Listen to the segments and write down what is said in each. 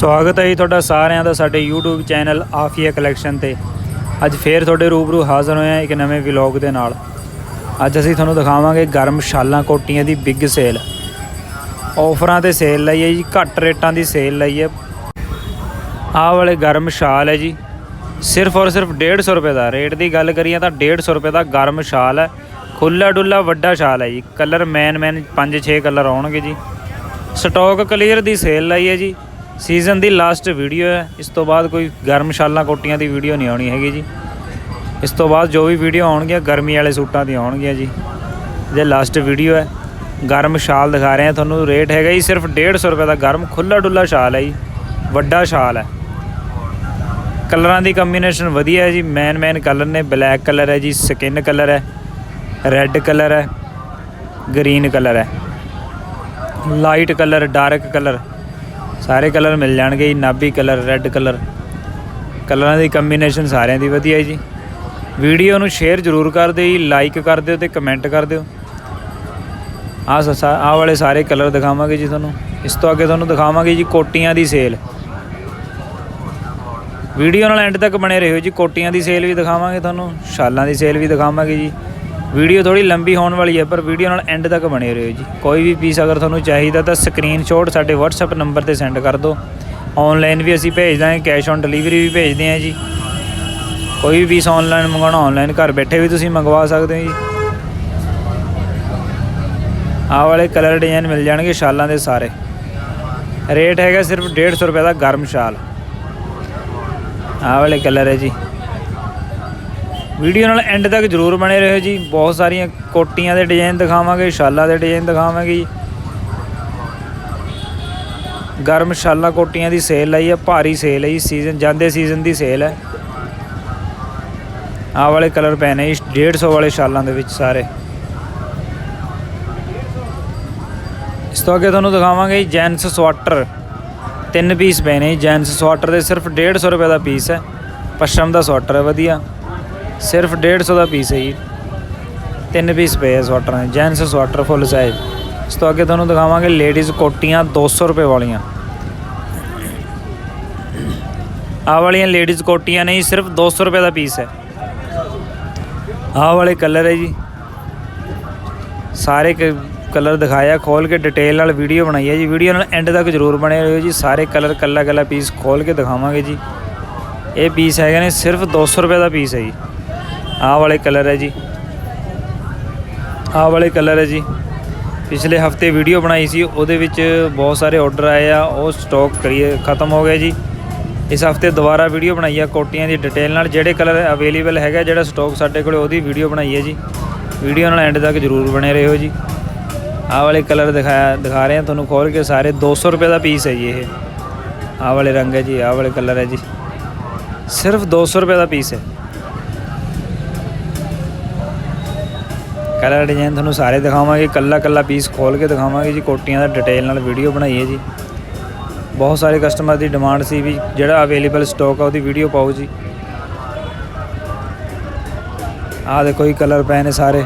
ਸਵਾਗਤ ਹੈ ਜੀ ਤੁਹਾਡਾ ਸਾਰਿਆਂ ਦਾ ਸਾਡੇ YouTube ਚੈਨਲ ਆਫੀਆ ਕਲੈਕਸ਼ਨ ਤੇ। ਅੱਜ ਫੇਰ ਤੁਹਾਡੇ ਰੂਬਰੂ ਹਾਜ਼ਰ ਹੋਏ ਹਾਂ ਇੱਕ ਨਵੇਂ ਵਲੌਗ ਦੇ ਨਾਲ। ਅੱਜ ਅਸੀਂ ਤੁਹਾਨੂੰ ਦਿਖਾਵਾਂਗੇ ਗਰਮ ਸ਼ਾਲਾਂ ਕੋਟੀਆਂ ਦੀ ਬਿੱਗ ਸੇਲ। ਆਫਰਾਂ ਤੇ ਸੇਲ ਲਈ ਹੈ ਜੀ, ਘੱਟ ਰੇਟਾਂ ਦੀ ਸੇਲ ਲਈ ਹੈ। ਆਹ ਵਾਲੇ ਗਰਮ ਸ਼ਾਲ ਹੈ ਜੀ, ਸਿਰਫ ਔਰ ਸਿਰਫ 150 ਰੁਪਏ ਦਾ। ਰੇਟ ਦੀ ਗੱਲ ਕਰੀਏ ਤਾਂ 150 ਰੁਪਏ ਦਾ ਗਰਮ ਸ਼ਾਲ ਹੈ। ਖੁੱਲਾ ਡੁੱਲਾ ਵੱਡਾ ਸ਼ਾਲ ਹੈ ਜੀ, ਕਲਰ ਮੈਨ ਮੈਨ 5-6 ਕਲਰ ਆਉਣਗੇ ਜੀ। ਸਟਾਕ ਕਲੀਅਰ ਦੀ ਸੇਲ ਲਈ ਹੈ ਜੀ। ਸੀਜ਼ਨ ਦੀ ਲਾਸਟ ਵੀਡੀਓ ਹੈ। ਇਸ ਤੋਂ ਬਾਅਦ ਕੋਈ ਗਰਮ ਸ਼ਾਲਾਂ ਕੋਟੀਆਂ ਦੀ ਵੀਡੀਓ ਨਹੀਂ ਆਉਣੀ ਹੈਗੀ ਜੀ। ਇਸ ਤੋਂ ਬਾਅਦ ਜੋ ਵੀ ਵੀਡੀਓ ਆਉਣਗੀਆਂ, ਗਰਮੀ ਵਾਲੇ ਸੂਟਾਂ ਦੀ ਆਉਣਗੀਆਂ ਜੀ। ਜੇ ਲਾਸਟ ਵੀਡੀਓ ਹੈ। ਗਰਮ ਸ਼ਾਲ ਦਿਖਾ ਰਹੇ ਹਾਂ। ਤੁਹਾਨੂੰ ਰੇਟ ਹੈਗਾ ਜੀ, ਸਿਰਫ 150 ਰੁਪਏ ਦਾ ਗਰਮ ਖੁੱਲਾ ਡੁੱਲਾ ਸ਼ਾਲ ਹੈ ਜੀ। ਵੱਡਾ ਸ਼ਾਲ ਹੈ। ਕਲਰਾਂ ਦੀ ਕੰਬੀਨੇਸ਼ਨ ਵਧੀਆ ਹੈ ਜੀ। ਮੈਨ ਮੈਨ ਕਲਰ ਨੇ। ਬਲੈਕ ਕਲਰ ਹੈ ਜੀ ਸਕਿਨ ਕਲਰ ਹੈ। ਰੈੱਡ ਕਲਰ ਹੈ। ਗ੍ਰੀਨ ਕਲਰ ਹੈ। ਲਾਈਟ ਕਲਰ ਡਾਰਕ ਕਲਰ ਸਾਰੇ ਕਲਰ ਮਿਲ ਜਾਣਗੇ ਜੀ, ਨਾਭੀ ਕਲਰ, ਰੈੱਡ ਕਲਰ। ਕਲਰਾਂ ਦੀ ਕੰਬੀਨੇਸ਼ਨ ਸਾਰਿਆਂ ਦੀ ਵਧੀਆ ਜੀ। ਵੀਡੀਓ ਨੂੰ ਸ਼ੇਅਰ ਜ਼ਰੂਰ ਕਰ ਦਿਓ ਜੀ, ਲਾਈਕ ਕਰ ਦਿਓ ਤੇ ਕਮੈਂਟ ਕਰ ਦਿਓ। ਆਹ ਸਸਾ ਆਹ ਵਾਲੇ ਸਾਰੇ ਕਲਰ ਦਿਖਾਵਾਂਗੇ ਜੀ ਤੁਹਾਨੂੰ। ਇਸ ਤੋਂ ਅੱਗੇ ਤੁਹਾਨੂੰ ਦਿਖਾਵਾਂਗੇ ਜੀ ਕੋਟੀਆਂ ਦੀ ਸੇਲ। ਵੀਡੀਓ ਨਾਲ ਐਂਡ ਤੱਕ ਬਣੇ ਰਹੋ ਜੀ, ਕੋਟੀਆਂ ਦੀ ਸੇਲ ਵੀ ਦਿਖਾਵਾਂਗੇ ਤੁਹਾਨੂੰ, ਸ਼ਾਲਾਂ ਦੀ ਸੇਲ ਵੀ ਦਿਖਾਵਾਂਗੇ ਜੀ। ਵੀਡੀਓ ਥੋੜੀ ਲੰਬੀ ਹੋਣ ਵਾਲੀ ਹੈ, ਪਰ ਵੀਡੀਓ ਨਾਲ ਐਂਡ ਤੱਕ ਬਣੇ ਰਹੋ ਜੀ। ਕੋਈ ਵੀ ਪੀਸ ਅਗਰ ਤੁਹਾਨੂੰ ਚਾਹੀਦਾ ਤਾਂ ਸਕਰੀਨਸ਼ਾਟ ਸਾਡੇ WhatsApp ਨੰਬਰ ਤੇ ਸੈਂਡ ਕਰ ਦਿਓ। ਆਨਲਾਈਨ ਵੀ ਅਸੀਂ ਭੇਜ ਦਾਂਗੇ ਕੈਸ਼ ਔਨ ਡਿਲੀਵਰੀ ਵੀ ਭੇਜਦੇ ਹਾਂ ਜੀ। ਕੋਈ ਵੀ ਪੀਸ ਆਨਲਾਈਨ ਮੰਗਵਾਉਣਾ ਆਨਲਾਈਨ ਘਰ ਬੈਠੇ ਵੀ ਤੁਸੀਂ ਮੰਗਵਾ ਸਕਦੇ ਹੋ ਜੀ। ਆਹ ਵਾਲੇ ਕਲਰ ਡਿਜ਼ਾਈਨ ਮਿਲ ਜਾਣਗੇ ਸ਼ਾਲਾਂ ਦੇ ਸਾਰੇ। ਰੇਟ ਹੈਗਾ ਸਿਰਫ 150 ਰੁਪਏ ਦਾ ਗਰਮ ਸ਼ਾਲ। ਆਹ ਵਾਲੇ ਕਲਰ ਹੈ ਜੀ। ਵੀਡੀਓ ਨਾਲ ਐਂਡ ਤੱਕ ਜਰੂਰ ਬਣੇ ਰਹੋ ਜੀ। ਬਹੁਤ ਸਾਰੀਆਂ ਕੋਟੀਆਂ ਦੇ ਡਿਜ਼ਾਈਨ ਦਿਖਾਵਾਂਗੇ, ਸ਼ਾਲਾਂ ਦੇ ਡਿਜ਼ਾਈਨ ਦਿਖਾਵਾਂਗੇ ਜੀ। ਗਰਮ ਸ਼ਾਲਾਂ ਕੋਟੀਆਂ ਦੀ ਸੇਲ ਲਈ ਹੈ ਭਾਰੀ ਸੇਲ ਹੈ ਜੀ। ਸੀਜ਼ਨ ਜਾਂਦੇ ਸੀਜ਼ਨ ਦੀ ਸੇਲ ਹੈ ਆਹ ਵਾਲੇ ਕਲਰ ਪਏ ਨੇ ਜੀ 150 ਵਾਲੇ ਸ਼ਾਲਾਂ ਦੇ ਵਿੱਚ ਸਾਰੇ। ਇਸ ਤੋਂ ਅੱਗੇ ਤੁਹਾਨੂੰ ਦਿਖਾਵਾਂਗੇ ਜੀ ਜੈਂਟਸ ਸਵਾਟਰ ਤਿੰਨ ਪੀਸ ਪਏ ਜੀ ਜੈਂਟਸ ਸਵਾਟਰ ਦੇ ਸਿਰਫ 150 ਰੁਪਏ ਦਾ ਪੀਸ ਹੈ ਪਸ਼ਮ ਦਾ ਸਵਾਟਰ ਹੈ ਵਧੀਆ। ਸਿਰਫ 150 ਦਾ ਪੀਸ ਹੈ ਜੀ। ਤਿੰਨ ਪੀਸ ਪਏ ਆ ਸਵਾਟਰ ਦੇ ਜੈਂਟਸ ਸਵਾਟਰ ਫੁੱਲ ਸਾਈਜ਼ ਇਸ ਤੋਂ ਅੱਗੇ ਤੁਹਾਨੂੰ ਦਿਖਾਵਾਂਗੇ ਲੇਡੀਜ਼ ਕੋਟੀਆਂ 200 ਰੁਪਏ ਵਾਲੀਆਂ। ਆਹ ਵਾਲੀਆਂ ਲੇਡੀਜ਼ ਕੋਟੀਆਂ ਨੇ ਜੀ, ਸਿਰਫ 200 ਰੁਪਏ ਦਾ ਪੀਸ ਹੈ। ਆਹ ਵਾਲੇ ਕਲਰ ਹੈ ਜੀ। ਸਾਰੇ ਕਲਰ ਦਿਖਾਇਆ, ਖੋਲ ਕੇ ਡਿਟੇਲ ਨਾਲ ਵੀਡੀਓ ਬਣਾਈ ਹੈ ਜੀ। ਵੀਡੀਓ ਨਾਲ ਐਂਡ ਤੱਕ ਜਰੂਰ ਬਣੇ ਰਹੋ ਜੀ। ਸਾਰੇ ਕਲਰ ਕੱਲਾ ਕੱਲਾ ਪੀਸ ਖੋਲ ਕੇ ਦਿਖਾਵਾਂਗੇ ਜੀ। ਇਹ ਪੀਸ ਹੈਗੇ ਨੇ ਸਿਰਫ 200 ਰੁਪਏ ਦਾ ਪੀਸ ਹੈ ਜੀ। ਆਹ ਵਾਲੇ ਕਲਰ ਹੈ ਜੀ। ਆਹ ਵਾਲੇ ਕਲਰ ਹੈ ਜੀ। ਪਿਛਲੇ ਹਫ਼ਤੇ ਵੀਡੀਓ ਬਣਾਈ ਸੀ, ਉਹਦੇ ਵਿੱਚ ਬਹੁਤ ਸਾਰੇ ਆਰਡਰ ਆਏ ਆ, ਉਹ ਸਟਾਕ ਕਰੀਏ, ਖਤਮ ਹੋ ਗਿਆ ਜੀ। ਇਸ ਹਫ਼ਤੇ ਦੁਬਾਰਾ ਵੀਡੀਓ ਬਣਾਈ ਆ, ਕੋਟੀਆਂ ਦੀ ਡਿਟੇਲ ਨਾਲ, ਜਿਹੜੇ ਕਲਰ ਅਵੇਲੇਬਲ ਹੈਗਾ, ਜਿਹੜਾ ਸਟਾਕ ਸਾਡੇ ਕੋਲ, ਉਹਦੀ ਵੀਡੀਓ ਬਣਾਈ ਹੈ ਜੀ। ਵੀਡੀਓ ਨਾਲ ਐਂਡ ਤੱਕ ਜਰੂਰ ਬਣੇ ਰਹੋ ਜੀ। ਆਹ ਵਾਲੇ ਕਲਰ ਦਿਖਾਇਆ ਦਿਖਾ ਰਹੇ ਹਾਂ ਤੁਹਾਨੂੰ ਖੋਲ ਕੇ, ਸਾਰੇ 200 ਰੁਪਏ ਦਾ ਪੀਸ ਹੈ ਜੀ ਇਹ। ਆਹ ਵਾਲੇ ਰੰਗ ਹੈ ਜੀ ਆਹ ਵਾਲੇ ਕਲਰ ਹੈ ਜੀ। ਸਿਰਫ 200 ਰੁਪਏ ਦਾ ਪੀਸ ਹੈ। ਕਲਰ ਡਿਜ਼ਾਈਨ ਤੁਹਾਨੂੰ ਸਾਰੇ ਦਿਖਾਵਾਂਗੇ, ਕੱਲਾ ਕੱਲਾ ਪੀਸ ਖੋਲ ਕੇ ਦਿਖਾਵਾਂਗੇ ਜੀ, ਕੋਟੀਆਂ ਦਾ ਡਿਟੇਲ ਨਾਲ ਵੀਡੀਓ ਬਣਾਈ ਹੈ ਜੀ। ਬਹੁਤ ਸਾਰੇ ਕਸਟਮਰ ਦੀ ਡਿਮਾਂਡ ਸੀ ਵੀ ਜਿਹੜਾ ਅਵੇਲੇਬਲ ਸਟਾਕ ਆ, ਉਹਦੀ ਵੀਡੀਓ ਪਾਓ ਜੀ। ਆਹ ਦੇਖੋ ਇਹ ਕਲਰ ਪਏ ਨੇ ਸਾਰੇ।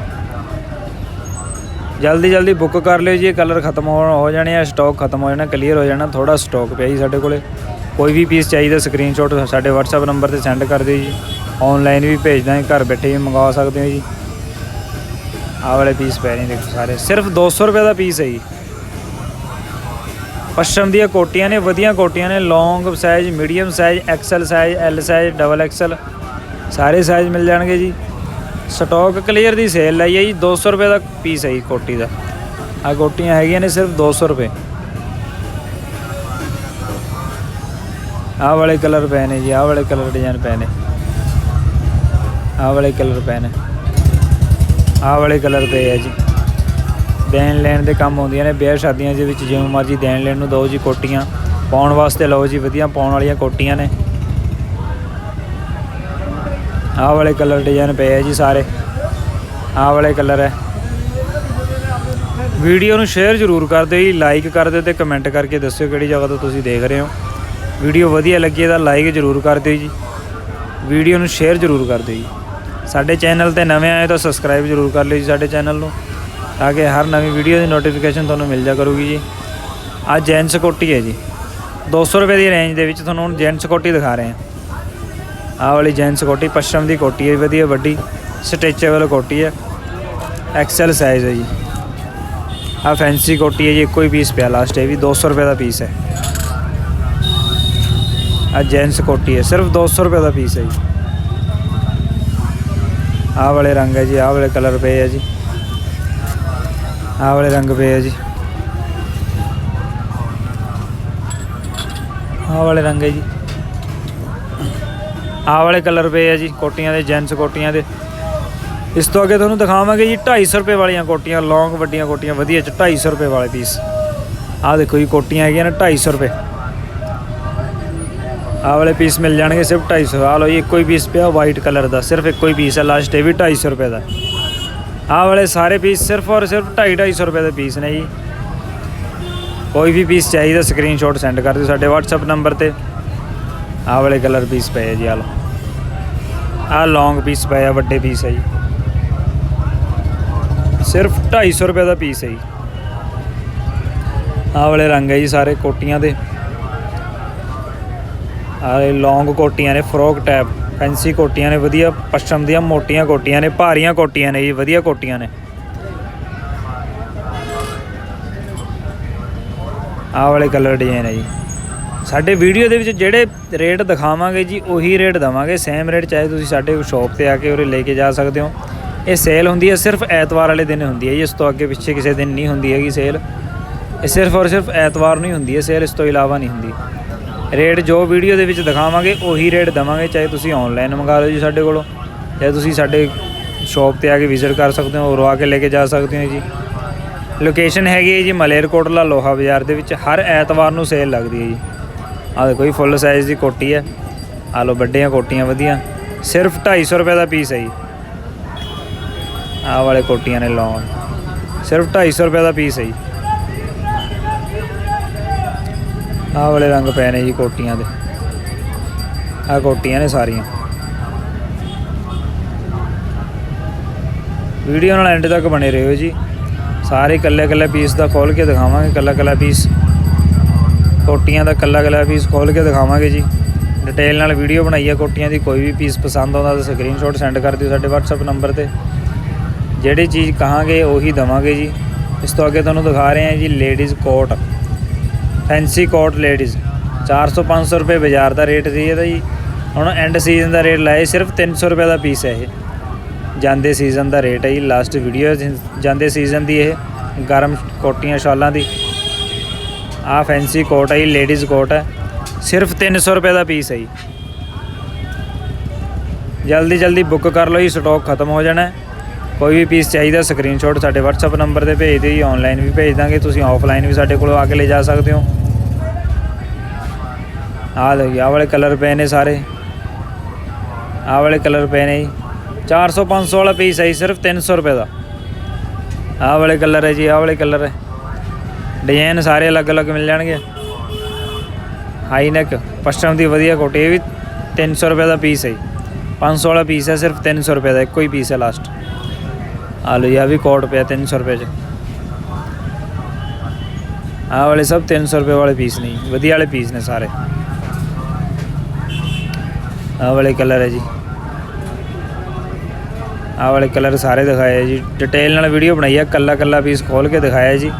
ਜਲਦੀ ਜਲਦੀ ਬੁੱਕ ਕਰ ਲਿਓ ਜੀ, ਇਹ ਕਲਰ ਖਤਮ ਹੋ ਹੋ ਜਾਣੇ ਆ ਸਟਾਕ ਖਤਮ ਹੋ ਜਾਣਾ ਕਲੀਅਰ ਹੋ ਜਾਣਾ ਥੋੜਾ ਸਟਾਕ ਪਿਆ ਜੀ ਸਾਡੇ ਕੋਲੇ। ਕੋਈ ਵੀ ਪੀਸ ਚਾਹੀਦਾ ਸਕਰੀਨਸ਼ਾਟ ਸਾਡੇ WhatsApp ਨੰਬਰ ਤੇ ਸੈਂਡ ਕਰ ਦਿਓ ਜੀ। ਆਨਲਾਈਨ ਵੀ ਭੇਜ ਦਾਂਗੇ, ਘਰ ਬੈਠੇ ਵੀ ਮੰਗਵਾ ਸਕਦੇ ਹੋ ਜੀ। ਆਹ ਵਾਲੇ ਪੀਸ ਪੈ ਨੇ ਦੇਖੋ ਸਾਰੇ। ਸਿਰਫ 200 ਰੁਪਏ ਦਾ ਪੀਸ ਹੈ ਜੀ। ਪਸ਼ਮ ਦੀਆਂ ਕੋਟੀਆਂ ਨੇ, ਵਧੀਆ ਕੋਟੀਆਂ ਨੇ long size medium size XL size L size double XL ਸਾਰੇ ਸਾਈਜ਼ ਮਿਲ ਜਾਣਗੇ ਜੀ। ਸਟਾਕ ਕਲੀਅਰ ਦੀ ਸੇਲ ਲਈ ਹੈ ਜੀ 200 ਰੁਪਏ ਦਾ ਪੀਸ ਹੈ ਜੀ ਕੋਟੀ ਦਾ। ਆ ਕੋਟੀਆਂ ਹੈਗੀਆਂ ਨੇ ਸਿਰਫ 200 ਰੁਪਏ। ਆਹ ਵਾਲੇ ਕਲਰ ਪਏ ਨੇ ਜੀ, ਆਹ ਵਾਲੇ ਕਲਰ ਡਿਜ਼ਾਈਨ ਪਏ ਨੇ। ਆਹ ਵਾਲੇ ਕਲਰ ਪਏ ਨੇ। ਆਹ ਵਾਲੇ ਕਲਰ ਪਏ ਆ ਜੀ। ਦੇਣ ਲੈਣ ਦੇ ਕੰਮ ਆਉਂਦੀਆਂ ਨੇ, ਵਿਆਹ ਸ਼ਾਦੀਆਂ ਦੇ ਵਿੱਚ ਜਿਵੇਂ ਮਰਜ਼ੀ ਦੇਣ ਲੈਣ ਨੂੰ ਦਿਓ ਜੀ ਕੋਟੀਆਂ। ਪਾਉਣ ਵਾਸਤੇ ਲਓ ਜੀ, ਵਧੀਆ ਪਾਉਣ ਵਾਲੀਆਂ ਕੋਟੀਆਂ ਨੇ। ਆਹ ਵਾਲੇ ਕਲਰ ਡਿਜ਼ਾਈਨ ਪਏ ਆ ਜੀ ਸਾਰੇ। ਆਹ ਵਾਲੇ ਕਲਰ ਹੈ। ਵੀਡੀਓ ਨੂੰ ਸ਼ੇਅਰ ਜ਼ਰੂਰ ਕਰ ਦਿਓ ਜੀ ਲਾਈਕ ਕਰ ਦਿਓ ਤੇ ਕਮੈਂਟ ਕਰਕੇ ਦੱਸਿਓ ਕਿਹੜੀ ਜਗ੍ਹਾ ਤੋਂ ਤੁਸੀਂ ਦੇਖ ਰਹੇ ਹੋ। ਵੀਡੀਓ ਵਧੀਆ ਲੱਗੀ ਤਾਂ ਲਾਈਕ ਜ਼ਰੂਰ ਕਰ ਦਿਓ ਜੀ। ਵੀਡੀਓ ਨੂੰ ਸ਼ੇਅਰ ਜ਼ਰੂਰ ਕਰ ਦਿਓ ਜੀ। ਸਾਡੇ ਚੈਨਲ ਤੇ ਨਵੇਂ ਆਏ ਤਾਂ ਸਬਸਕ੍ਰਾਈਬ ਜ਼ਰੂਰ ਕਰ ਲਿਓ ਜੀ ਸਾਡੇ ਚੈਨਲ ਨੂੰ, ਤਾਂ ਕਿ ਹਰ ਨਵੀਂ ਵੀਡੀਓ ਦੀ ਨੋਟੀਫਿਕੇਸ਼ਨ ਤੁਹਾਨੂੰ ਮਿਲ ਜਾ ਕਰੂਗੀ ਜੀ। ਆ ਜੈਂਟਸ ਕੋਟੀ ਹੈ ਜੀ। 200 ਰੁਪਏ ਦੀ ਰੇਂਜ ਦੇ ਵਿੱਚ ਤੁਹਾਨੂੰ ਹੁਣ ਜੈਂਟਸ ਕੋਟੀ ਦਿਖਾ ਰਹੇ ਹਾਂ। ਆਹ ਵਾਲੀ ਜੈਂਟਸ ਕੋਟੀ ਪਸ਼ਮ ਦੀ ਕੋਟੀ ਹੈ ਵਧੀਆ ਵੱਡੀ ਸਟ੍ਰੈਚੇਬਲ ਕੋਟੀ ਹੈ। ਐਕਸਲ ਸਾਈਜ਼ ਹੈ ਜੀ। ਆ ਫੈਂਸੀ ਕੋਟੀ ਹੈ ਜੀ, ਇੱਕੋ ਹੀ ਪੀਸ ਪਿਆ ਲਾਸਟ ਇਹ ਵੀ 200 ਰੁਪਏ ਦਾ ਪੀਸ ਹੈ। ਆ ਜੈਂਟਸ ਕੋਟੀ ਹੈ, ਸਿਰਫ 200 ਰੁਪਏ ਦਾ ਪੀਸ ਹੈ ਜੀ। ਆਹ ਵਾਲੇ ਰੰਗ ਹੈ ਜੀ, ਆਹ ਵਾਲੇ ਕਲਰ ਪਏ ਹੈ ਜੀ। ਆਹ ਵਾਲੇ ਰੰਗ ਪਏ ਆ ਜੀ। ਆਹ ਵਾਲੇ ਰੰਗ ਹੈ ਜੀ। ਆਹ ਵਾਲੇ ਕਲਰ ਪਏ ਆ ਜੀ, ਕੋਟੀਆਂ ਦੇ ਜੈਂਟਸ ਕੋਟੀਆਂ ਦੇ। ਇਸ ਤੋਂ ਅੱਗੇ ਤੁਹਾਨੂੰ ਦਿਖਾਵਾਂਗੇ ਜੀ 250 ਰੁਪਏ ਵਾਲੀਆਂ ਕੋਟੀਆਂ ਲੌਂਗ ਵੱਡੀਆਂ ਕੋਟੀਆਂ, ਵਧੀਆ ਚ 250 ਰੁਪਏ ਵਾਲੇ ਪੀਸ ਆਹ ਦੇਖੋ ਜੀ, ਕੋਟੀਆਂ ਹੈਗੀਆਂ ਨੇ 250 ਰੁਪਏ। ਆਹ ਵਾਲੇ ਪੀਸ ਮਿਲ ਜਾਣਗੇ ਸਿਰਫ 250 ਆਹ ਲਓ ਜੀ, ਇੱਕੋ ਹੀ ਪੀਸ ਪਿਆ ਵਾਈਟ ਕਲਰ ਦਾ। ਸਿਰਫ ਇੱਕੋ ਹੀ ਪੀਸ ਹੈ ਲਾਸਟ ਇਹ ਵੀ 250 ਰੁਪਏ ਦਾ। ਆਹ ਵਾਲੇ ਸਾਰੇ ਪੀਸ ਸਿਰਫ ਔਰ ਸਿਰਫ 2.5 250 ਰੁਪਏ ਦੇ ਪੀਸ ਨੇ ਜੀ। ਕੋਈ ਵੀ ਪੀਸ ਚਾਹੀਦਾ ਸਕਰੀਨਸ਼ਾਟ ਸੈਂਡ ਕਰ ਦਿਓ ਸਾਡੇ WhatsApp ਨੰਬਰ ਤੇ। ਆਹ ਵਾਲੇ ਕਲਰ ਪੀਸ ਪਏ ਆ ਜੀ, ਆਹ ਲਓ। ਆਹ ਲੌਂਗ ਪੀਸ ਪਏ ਆ, ਵੱਡੇ ਪੀਸ ਹੈ ਜੀ। ਸਿਰਫ 250 ਰੁਪਏ ਦਾ ਪੀਸ ਹੈ ਜੀ। ਆਹ ਵਾਲੇ ਰੰਗ ਹੈ ਜੀ ਸਾਰੇ ਕੋਟੀਆਂ ਦੇ। ਆਲੇ ਲੌਂਗ ਕੋਟੀਆਂ ਨੇ, ਫਰੋਕ ਟੈਪ ਫੈਂਸੀ ਕੋਟੀਆਂ ਨੇ, ਵਧੀਆ ਪਸ਼ਮ ਦੀਆਂ ਮੋਟੀਆਂ ਕੋਟੀਆਂ ਨੇ, ਭਾਰੀਆਂ ਕੋਟੀਆਂ ਨੇ ਜੀ, ਵਧੀਆ ਕੋਟੀਆਂ ਨੇ। ਆਹ ਵਾਲੇ ਕਲਰ ਡਿਜ਼ਾਈਨ ਹੈ ਜੀ। ਸਾਡੇ ਵੀਡੀਓ ਦੇ ਵਿੱਚ ਜਿਹੜੇ ਰੇਟ ਦਿਖਾਵਾਂਗੇ ਜੀ, ਉਹੀ ਰੇਟ ਦਵਾਂਗੇ। ਸੇਮ ਰੇਟ ਚਾਹੇ ਤੁਸੀਂ ਸਾਡੇ ਸ਼ਾਪ ਤੇ ਆ ਕੇ ਉਰੇ ਲੈ ਕੇ ਜਾ ਸਕਦੇ ਹੋ। ਇਹ ਸੇਲ ਹੁੰਦੀ ਹੈ, ਸਿਰਫ ਐਤਵਾਰ ਵਾਲੇ ਦਿਨ ਹੁੰਦੀ ਹੈ ਜੀ। ਇਸ ਤੋਂ ਅੱਗੇ ਪਿੱਛੇ ਕਿਸੇ ਦਿਨ ਨਹੀਂ ਹੁੰਦੀ ਹੈਗੀ ਸੇਲ ਇਹ ਸਿਰਫ ਔਰ ਸਿਰਫ ਐਤਵਾਰ ਨੂੰ ਹੀ ਹੁੰਦੀ ਹੈ ਸੇਲ ਇਸ ਤੋਂ ਇਲਾਵਾ ਨਹੀਂ ਹੁੰਦੀ। ਰੇਟ ਜੋ ਵੀਡੀਓ ਦੇ ਵਿੱਚ ਦਿਖਾਵਾਂਗੇ, ਉਹੀ ਰੇਟ ਦਵਾਂਗੇ, ਚਾਹੇ ਤੁਸੀਂ ਆਨਲਾਈਨ ਮੰਗਾ ਲਓ ਜੀ ਸਾਡੇ ਕੋਲੋਂ, ਚਾਹੇ ਤੁਸੀਂ ਸਾਡੇ ਸ਼ਾਪ ਤੇ ਆ ਕੇ ਵਿਜ਼ਿਟ ਕਰ ਸਕਦੇ ਹੋ ਔਰ ਆ ਕੇ ਲੈ ਕੇ ਜਾ ਸਕਦੇ ਹੋ ਜੀ। ਲੋਕੇਸ਼ਨ ਹੈਗੀ ਹੈ ਜੀ ਮਲੇਰਕੋਟਲਾ ਲੋਹਾ ਬਾਜ਼ਾਰ ਦੇ ਵਿੱਚ, ਹਰ ਐਤਵਾਰ ਨੂੰ ਸੇਲ ਲੱਗਦੀ ਹੈ ਜੀ। ਆਹ ਦੇਖੋ ਜੀ ਫੁੱਲ ਸਾਈਜ਼ ਦੀ ਕੋਟੀ ਹੈ। ਆ ਲੋ ਵੱਡੀਆਂ ਕੋਟੀਆਂ ਵਧੀਆ। ਸਿਰਫ 250 ਰੁਪਏ ਦਾ ਪੀਸ ਹੈ ਜੀ। ਆਹ ਵਾਲੇ ਕੋਟੀਆਂ ਨੇ ਲੌਂਗ ਸਿਰਫ 250 ਰੁਪਏ ਦਾ ਪੀਸ ਹੈ ਜੀ। ਆਹ ਵਾਲੇ ਰੰਗ ਪਏ ਨੇ ਜੀ ਕੋਟੀਆਂ ਦੇ। ਆਹ ਕੋਟੀਆਂ ਨੇ ਸਾਰੀਆਂ। ਵੀਡੀਓ ਨਾਲ ਐਂਡ ਤੱਕ ਬਣੇ ਰਹੋ ਜੀ। ਸਾਰੇ ਇਕੱਲੇ ਇਕੱਲੇ ਪੀਸ ਦਾ ਖੋਲ ਕੇ ਦਿਖਾਵਾਂਗੇ, ਇਕੱਲਾ ਇਕੱਲਾ ਪੀਸ ਕੋਟੀਆਂ ਦਾ ਇਕੱਲਾ ਇਕੱਲਾ ਪੀਸ ਖੋਲ ਕੇ ਦਿਖਾਵਾਂਗੇ ਜੀ। ਡਿਟੇਲ ਨਾਲ ਵੀਡੀਓ ਬਣਾਈ ਹੈ ਕੋਟੀਆਂ ਦੀ ਕੋਈ ਵੀ ਪੀਸ ਪਸੰਦ ਆਉਂਦਾ ਤਾਂ ਸਕਰੀਨਸ਼ਾਟ ਸੈਂਡ ਕਰ ਦਿਓ ਸਾਡੇ WhatsApp ਨੰਬਰ ਤੇ। ਜਿਹੜੀ ਚੀਜ਼ ਕਹਾਂਗੇ ਉਹੀ ਦਵਾਂਗੇ ਜੀ। ਇਸ ਤੋਂ ਅੱਗੇ ਤੁਹਾਨੂੰ ਦਿਖਾ ਰਹੇ ਹਾਂ ਜੀ ladies coat fancy coat ladies 400 500 ਰੁਪਏ ਬਾਜ਼ਾਰ ਦਾ ਰੇਟ ਸੀ ਇਹਦਾ ਜੀ। ਹੁਣ ਐਂਡ ਸੀਜ਼ਨ ਦਾ ਰੇਟ ਲਾਇਆ ਸਿਰਫ 300 ਰੁਪਏ ਦਾ ਪੀਸ ਹੈ ਇਹ। ਜਾਂਦੇ ਸੀਜ਼ਨ ਦਾ ਰੇਟ ਹੈ ਜੀ ਲਾਸਟ ਵੀਡੀਓ ਜਾਂਦੇ ਸੀਜ਼ਨ ਦੀ ਇਹ। ਗਰਮ ਕੋਟੀਆਂ ਸ਼ਾਲਾਂ ਦੀ। ਆ ਫੈਂਸੀ ਕੋਟ ਹੈ ਜੀ ਲੇਡੀਜ਼ ਕੋਟ ਹੈ। ਸਿਰਫ 300 ਰੁਪਏ ਦਾ ਪੀਸ ਹੈ ਜੀ। ਜਲਦੀ ਜਲਦੀ ਬੁੱਕ ਕਰ ਲਓ ਜੀ ਸਟਾਕ ਖਤਮ ਹੋ ਜਾਣਾ ਹੈ। ਕੋਈ ਵੀ ਪੀਸ ਚਾਹੀਦਾ ਸਕਰੀਨਸ਼ਾਟ ਸਾਡੇ WhatsApp ਨੰਬਰ ਤੇ ਭੇਜ ਦਿਓ ਜੀ ਆਨਲਾਈਨ ਵੀ ਭੇਜ ਦਾਂਗੇ, ਤੁਸੀਂ ਆਫਲਾਈਨ ਵੀ ਸਾਡੇ ਕੋਲੋਂ ਆ ਕੇ ਲੈ ਜਾ ਸਕਦੇ ਹੋ। ਆਹ ਦੇਖੋ ਆਹ ਵਾਲੇ ਕਲਰ ਪਏ ਨੇ ਸਾਰੇ। ਆਹ ਵਾਲੇ ਕਲਰ ਪਏ ਨੇ ਜੀ। 400 500 ਵਾਲਾ ਪੀਸ ਹੈ ਜੀ, ਸਿਰਫ 300 ਰੁਪਏ ਦਾ। ਆਹ ਵਾਲੇ ਕਲਰ ਹੈ ਜੀ, ਆਹ ਵਾਲੇ ਕਲਰ ਹੈ। ਡਿਜ਼ਾਈਨ ਸਾਰੇ ਅਲੱਗ-ਅਲੱਗ ਮਿਲ ਜਾਣਗੇ। ਹਾਈ ਨੈਕ ਪਸ਼ਮ ਦੀ ਵਧੀਆ ਕੋਟੀ ਇਹ ਵੀ 300 ਰੁਪਏ ਦਾ ਪੀਸ ਹੈ ਜੀ। 500 ਵਾਲਾ ਪੀਸ ਹੈ, ਸਿਰਫ 300 ਰੁਪਏ ਦਾ, ਇੱਕੋ ਹੀ ਪੀਸ ਹੈ ਲਾਸਟ ਆ ਲਓ ਜੀ ਵੀ ਕੋਟ ਪਿਆ 300 ਰੁਪਏ ਚ। ਆਹ ਵਾਲੇ ਸਭ 300 ਰੁਪਏ ਵਾਲੇ ਪੀਸ ਨਹੀਂ ਵਧੀਆ ਵਾਲੇ ਪੀਸ ਨੇ ਸਾਰੇ। ਆਹ ਵਾਲੇ ਕਲਰ ਹੈ ਜੀ। ਆਹ ਵਾਲੇ ਕਲਰ ਸਾਰੇ ਦਿਖਾਏ ਜੀ। ਡਿਟੇਲ ਨਾਲ ਵੀਡੀਓ ਬਣਾਈ ਹੈ ਕੱਲਾ ਕੱਲਾ ਪੀਸ ਖੋਲ ਕੇ ਦਿਖਾਇਆ ਜੀ।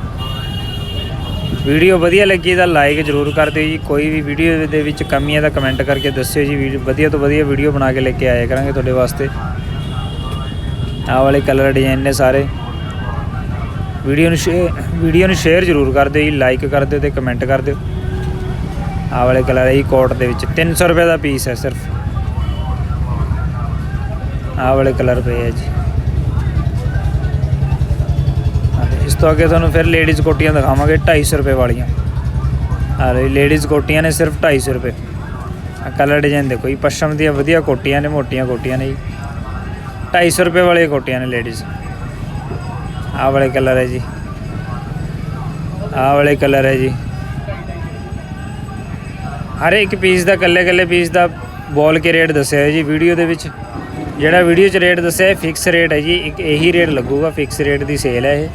ਵੀਡੀਓ ਵਧੀਆ ਲੱਗੀ ਤਾਂ ਲਾਈਕ ਜ਼ਰੂਰ ਕਰ ਦਿਓ ਜੀ। ਕੋਈ ਵੀ ਵੀਡੀਓ ਦੇ ਵਿੱਚ ਕਮੀ ਹੈ ਤਾਂ ਕਮੈਂਟ ਕਰਕੇ ਦੱਸਿਓ ਜੀ। ਵੀਡੀਓ ਵਧੀਆ ਤੋਂ ਵਧੀਆ ਵੀਡੀਓ ਬਣਾ ਕੇ ਲੈ ਕੇ ਆਇਆ ਕਰਾਂਗੇ ਤੁਹਾਡੇ ਵਾਸਤੇ। ਆਹ ਵਾਲੇ ਕਲਰ ਡਿਜ਼ਾਈਨ ਨੇ ਸਾਰੇ। ਵੀਡੀਓ ਨੂੰ ਸ਼ੇਅਰ ਵੀਡੀਓ ਨੂੰ ਸ਼ੇਅਰ ਜ਼ਰੂਰ ਕਰ ਦਿਓ ਜੀ ਲਾਈਕ ਕਰ ਦਿਓ ਤੇ ਕਮੈਂਟ ਕਰ ਦਿਓ। ਆਹ ਵਾਲੇ ਕਲਰ ਹੈ ਜੀ ਕੋਟ ਦੇ ਵਿੱਚ। 300 ਰੁਪਏ ਦਾ ਪੀਸ ਹੈ ਸਿਰਫ। ਆਹ ਵਾਲੇ ਕਲਰ ਪਏ ਹੈ ਜੀ। ਇਸ ਤੋਂ ਅੱਗੇ ਤੁਹਾਨੂੰ ਫਿਰ ਲੇਡੀਜ਼ ਕੋਟੀਆਂ ਦਿਖਾਵਾਂਗੇ 250 ਰੁਪਏ ਵਾਲੀਆਂ। ਆਹ ਲੇਡੀਜ਼ ਕੋਟੀਆਂ ਨੇ ਸਿਰਫ 250 ਰੁਪਏ। ਆ ਕਲਰ ਡਿਜ਼ਾਈਨ ਦੇਖੋ ਜੀ ਪਸ਼ਮ ਦੀਆਂ ਵਧੀਆ ਕੋਟੀਆਂ ਨੇ, ਮੋਟੀਆਂ ਕੋਟੀਆਂ ਨੇ ਜੀ। 250 ਰੁਪਏ ਵਾਲੀਆਂ ਕੋਟੀਆਂ ਨੇ ਲੇਡੀਜ਼ ਆਹ ਵਾਲੇ ਕਲਰ ਹੈ ਜੀ। ਆਹ ਵਾਲੇ ਕਲਰ ਹੈ ਜੀ। ਹਰ ਇੱਕ ਪੀਸ ਦਾ ਕੱਲੇ ਕੱਲੇ ਪੀਸ ਦਾ ਬੋਲ ਕੇ ਰੇਟ ਦੱਸਿਆ ਹੈ ਜੀ ਵੀਡੀਓ ਦੇ ਵਿੱਚ? ਜਿਹੜਾ ਵੀਡੀਓ 'ਚ ਰੇਟ ਦੱਸਿਆ ਹੈ ਫਿਕਸ ਰੇਟ ਹੈ ਜੀ। ਇੱਕ ਇਹੀ ਰੇਟ ਲੱਗੂਗਾ ਫਿਕਸ ਰੇਟ ਦੀ ਸੇਲ ਹੈ ਇਹ।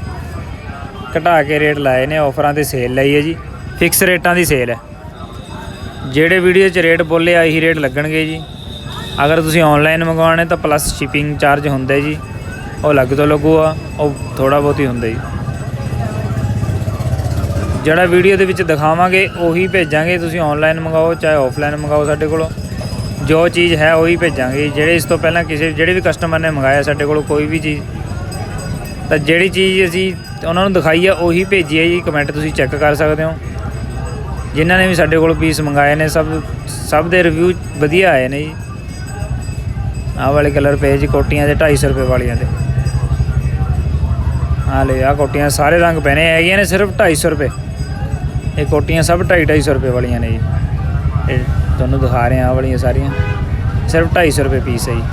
ਘਟਾ ਕੇ ਰੇਟ ਲਾਏ ਨੇ ਆਫਰਾਂ ਤੇ ਸੇਲ ਲਈ ਹੈ ਜੀ। ਫਿਕਸ ਰੇਟਾਂ ਦੀ ਸੇਲ ਹੈ। ਜਿਹੜੇ ਵੀਡੀਓ 'ਚ ਰੇਟ ਬੋਲੇ ਆ ਇਹੀ ਰੇਟ ਲੱਗਣਗੇ ਜੀ। ਅਗਰ ਤੁਸੀਂ ਆਨਲਾਈਨ ਮੰਗਵਾਉਣੇ ਤਾਂ ਪਲੱਸ ਸ਼ਿਪਿੰਗ ਚਾਰਜ ਹੁੰਦਾ ਜੀ। ਉਹ ਅਲੱਗ ਤੋਂ ਲੱਗੂਗਾ ਉਹ ਥੋੜਾ ਬਹੁਤ ਹੀ ਹੁੰਦਾ ਜੀ। ਜਿਹੜਾ ਵੀਡੀਓ ਦੇ ਵਿੱਚ ਦਿਖਾਵਾਂਗੇ, ਉਹੀ ਭੇਜਾਂਗੇ। ਤੁਸੀਂ ਆਨਲਾਈਨ ਮੰਗਾਓ ਚਾਹੇ ਆਫਲਾਈਨ ਮੰਗਾਓ ਸਾਡੇ ਕੋਲੋਂ। ਜੋ ਚੀਜ਼ ਹੈ, ਉਹੀ ਭੇਜਾਂਗੇ ਜਿਹੜੇ ਇਸ ਤੋਂ ਪਹਿਲਾਂ ਕਿਸੇ, ਜਿਹੜੇ ਵੀ ਕਸਟਮਰ ਨੇ ਮੰਗਾਇਆ ਸਾਡੇ ਕੋਲੋਂ, ਕੋਈ ਵੀ ਚੀਜ਼। ਤਾਂ ਜਿਹੜੀ ਚੀਜ਼ ਅਸੀਂ ਉਹਨਾਂ ਨੂੰ ਦਿਖਾਈ ਆ, ਉਹੀ ਭੇਜੀ ਹੈ ਜੀ। ਕਮੈਂਟ ਤੁਸੀਂ ਚੈੱਕ ਕਰ ਸਕਦੇ ਹੋ। ਜਿਨ੍ਹਾਂ ਨੇ ਵੀ ਸਾਡੇ ਕੋਲ ਪੀਸ ਮੰਗਾਏ ਨੇ, ਸਭ ਸਭ ਦੇ ਰਿਵਿਊ ਵਧੀਆ ਆਏ ਨੇ ਜੀ। ਆਹ ਵਾਲੇ ਕਲਰ ਪਏ ਜੀ ਕੋਟੀਆਂ ਦੇ 250 ਰੁਪਏ ਵਾਲੀਆਂ ਦੇ। ਆਹ ਲੈ, ਆਹ ਕੋਟੀਆਂ ਸਾਰੇ ਰੰਗ ਪੈਣੇ, ਹੈਗੀਆਂ ਨੇ ਸਿਰਫ 250 ਰੁਪਏ। ਇਹ ਕੋਟੀਆਂ ਸਭ 250 250 ਰੁਪਏ ਵਾਲੀਆਂ ਨੇ ਜੀ। ਇਹ ਤੁਹਾਨੂੰ ਦਿਖਾ ਰਹੇ ਹਾਂ ਆਹ ਵਾਲੀਆਂ ਸਾਰੀਆਂ। ਸਿਰਫ 250 ਰੁਪਏ ਪੀਸ ਹੈ ਜੀ।